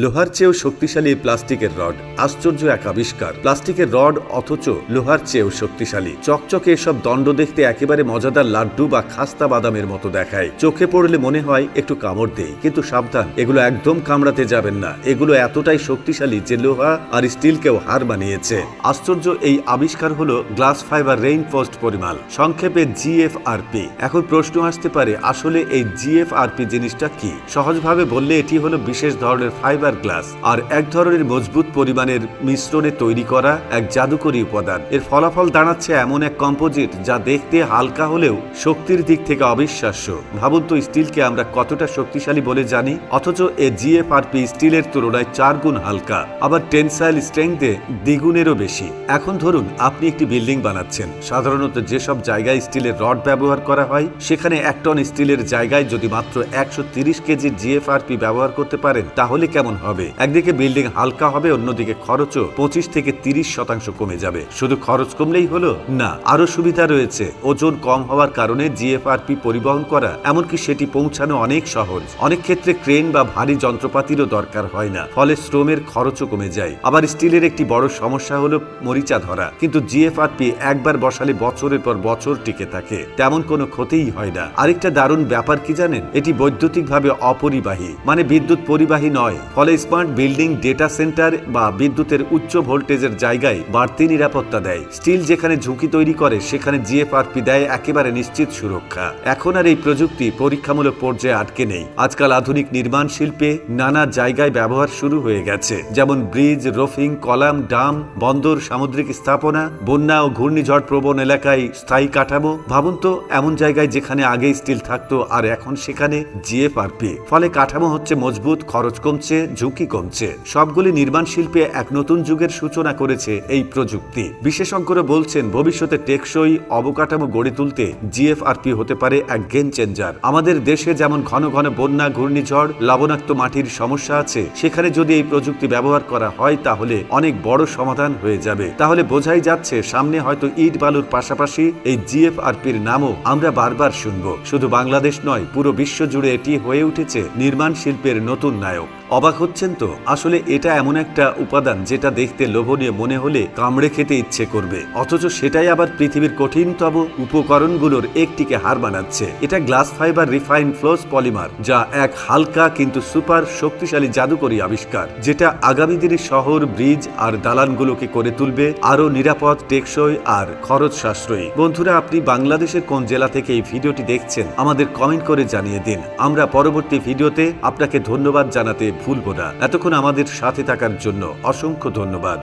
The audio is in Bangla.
লোহার চেয়েও শক্তিশালী প্লাস্টিকের রড, আশ্চর্য এক আবিষ্কার। প্লাস্টিকের রড অথচ লোহার চেয়েও শক্তিশালী। চকচকে এসব দণ্ড দেখতে একেবারে মজাদার লাড্ডু বা খাস্তা বাদামের মতো দেখায়। চোখে পড়লে মনে হয় একটু কামড় দেই, কিন্তু সাবধান, এগুলো একদম কামড়াতে যাবেন না। এগুলো এতটাই শক্তিশালী যে লোহা আর স্টিলকেও হার বানিয়েছে আশ্চর্য এই আবিষ্কার হলো গ্লাস ফাইবার রেইনফোস্ট পরিমাল, সংক্ষেপে জিএফআরপি এখন প্রশ্ন আসতে পারে, আসলে এই জিএফআরপি জিনিসটা কি? সহজভাবে বললে এটি হলো বিশেষ ধরনের ফাইবার গ্লাস আর এক ধরনের মজবুত পরিমাণের মিশ্রণে তৈরি করা এক জাদুকরী উপাদান। এর ফলাফল দাঁড়াচ্ছে এমন এক কম্পোজিট যা দেখতে হালকা হলেও শক্তির দিক থেকে অবিশ্বাস্য। ভাবুন তো স্টিলকে আমরা কতটা শক্তিশালী বলে জানি, অথচ এ জিএফআরপি স্টিলের তুলনায় চার গুণ হালকা। আবার টেনসাইল স্ট্রেংথে দ্বিগুণেরও বেশি। এখন ধরুন, আপনি একটি বিল্ডিং বানাচ্ছেন। সাধারণত যেসব জায়গায় স্টিলের রড ব্যবহার করা হয়, সেখানে এক টন স্টিলের জায়গায় যদি মাত্র একশো তিরিশ কেজির জিএফআরপি ব্যবহার করতে পারেন, তাহলে কেমন হবে। একদিকে বিল্ডিং হালকা হবে, অন্যদিকে খরচও পঁচিশ থেকে তিরিশ শতাংশ কমে যাবে। শুধু খরচ কমলেই হলো? না আরও সুবিধা রয়েছে। ওজন কম হওয়ার কারণে জিএফআরপি পরিবহন করা, এমনকি সেটি পৌঁছানো অনেক সহজ। অনেক ক্ষেত্রে ক্রেন বা ভারী যন্ত্রপাতিরও দরকার হয় না, ফলে শ্রমের খরচও কমে যায়। আবার স্টিলের একটি বড় সমস্যা হলো মরিচা ধরা। কিন্তু জিএফআরপি একবার বসালে বছরের পর বছর টিকে থাকে। তেমন কোনো ক্ষতিই হয় না। আরেকটা দারুণ ব্যাপার কি জানেন? এটি বৈদ্যুতিকভাবে অপরিবাহী মানে বিদ্যুৎ পরিবাহী নয় ফলে স্মার্ট বিল্ডিং, ডেটা সেন্টার বা বিদ্যুতের উচ্চ ভোল্টেজের জায়গায় বাড়তি নিরাপত্তা দেয়। স্টিল যেখানে ঝুঁকি তৈরি করে, সেখানে জিএফআরপি দেয় একেবারে নিশ্চিত সুরক্ষা। এখন আর এই প্রযুক্তি পরীক্ষামূলক পর্যায়ে আটকে নেই। আজকাল আধুনিক নির্মাণ শিল্পে নানা জায়গায় ব্যবহার শুরু হয়ে গেছে। যেমন ব্রিজ, রোফিং, কলাম, ডাম, বন্দর, সামুদ্রিক স্থাপনা, বন্যা ও ঘূর্ণিঝড় প্রবণ এলাকায় স্থায়ী কাঠামো। ভাবুন তো, এমন জায়গায় যেখানে আগে স্টিল থাকতো আর এখন সেখানে জিএফআরপি। ফলে কাঠামো হচ্ছে মজবুত, খরচ কমছে ঝুঁকি কমছে সবগুলি নির্মাণ শিল্পে এক নতুন যুগের সূচনা করেছে এই প্রযুক্তি। বিশেষজ্ঞরা বলছেন, ভবিষ্যতে টেকসই অবকাঠামো গড়ে তুলতে জিএফআরপি হতে পারে এক গেম চেঞ্জার। আমাদের দেশে যেমন ঘন ঘন বন্যা, ঘূর্ণিঝড়, লবণাক্ত মাটির সমস্যা আছে, সেখানে যদি এই প্রযুক্তি ব্যবহার করা হয়, তাহলে অনেক বড় সমাধান হয়ে যাবে। তাহলে বোঝাই যাচ্ছে, সামনে হয়তো ইট বালুর পাশাপাশি এই জিএফআরপির নামও আমরা বারবার শুনব। শুধু বাংলাদেশ নয়, পুরো বিশ্ব জুড়ে এটি হয়ে উঠেছে নির্মাণ শিল্পের নতুন নায়ক। অবাক হচ্ছেন তো? আসলে এটা এমন একটা উপাদান যেটা দেখতে লোভনীয় মনে হলে কামড়ে খেতে ইচ্ছে করবে। অথচ সেটাই আবার পৃথিবীর কঠিনতম উপকরণগুলোর একটিকে হার বানাচ্ছে এটা glass fibre refine floss polymer, যা এক হালকা কিন্তু সুপার শক্তিশালী জাদুকরী আবিষ্কার, যেটা আগামী দিনে শহর, ব্রিজ আর দালানগুলোকে করে তুলবে আরও নিরাপদ, টেকসই আর খরচ সাশ্রয়ী বন্ধুরা, আপনি বাংলাদেশের কোন জেলা থেকে এই ভিডিওটি দেখছেন, আমাদের কমেন্ট করে জানিয়ে দিন। আমরা পরবর্তী ভিডিওতে আপনাকে ধন্যবাদ জানাতে ভুলব না। এতক্ষণ আমাদের সাথে থাকার জন্য অসংখ্য ধন্যবাদ।